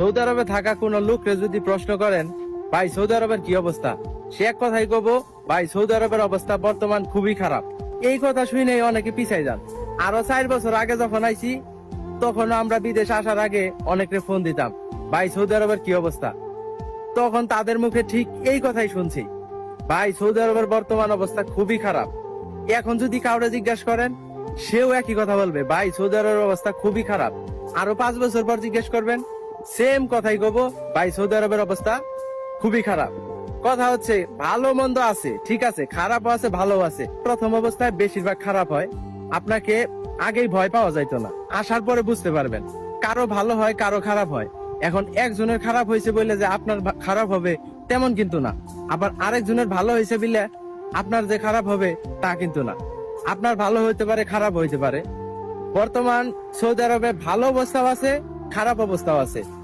Saudi আরবে থাকা কোন লোকরে যদি প্রশ্ন করেন, ভাই, সৌদি আরবের কি অবস্থা? সে এক কথাই কব, ভাই, সৌদি আরবের অবস্থা বর্তমান খুবই খারাপ। এই কথা শুনে অনেকে পিছাই যান। আরও চার বছর আগে যখন আইছি তখন আমরা বিদেশ আসার আগে অনেকে ফোন দিতাম, ভাই, সৌদি আরবের কি অবস্থা? তখন তাদের মুখে ঠিক এই কথাই শুনছি, ভাই, সৌদি আরবের বর্তমান অবস্থা খুবই খারাপ। এখন যদি কাউরে জিজ্ঞাসা করেন, সেও একই কথা বলবে, ভাই, সৌদি আরবের অবস্থা খুবই খারাপ। আরও পাঁচ বছর পর জিজ্ঞেস করবেন সেম কথাই কব। ভাই সৌদি আরবের অবস্থা খুবই খারাপ। কথা হচ্ছে, ভালো মন্দ আছে, ঠিক আছে খারাপ আছে ভালো আছে। প্রথম অবস্থায় বেশিরভাগ খারাপ হয়। আপনাকে আগেই ভয় পাওয়া যাইতো না। আসার পরে বুঝতে পারবেন, কারও ভালো হয়, কারও খারাপ হয়। এখন একজনের খারাপ হয়েছে বলে যে আপনার খারাপ হবে, তেমন কিন্তু না। আবার আরেকজনের ভালো হয়েছে বলে আপনার যে খারাপ হবে, তা কিন্তু না। আপনার ভালো হইতে পারে, খারাপ হইতে পারে। বর্তমান সৌদি আরবে ভালো অবস্থাও আছে খারাপ অবস্থাও আছে।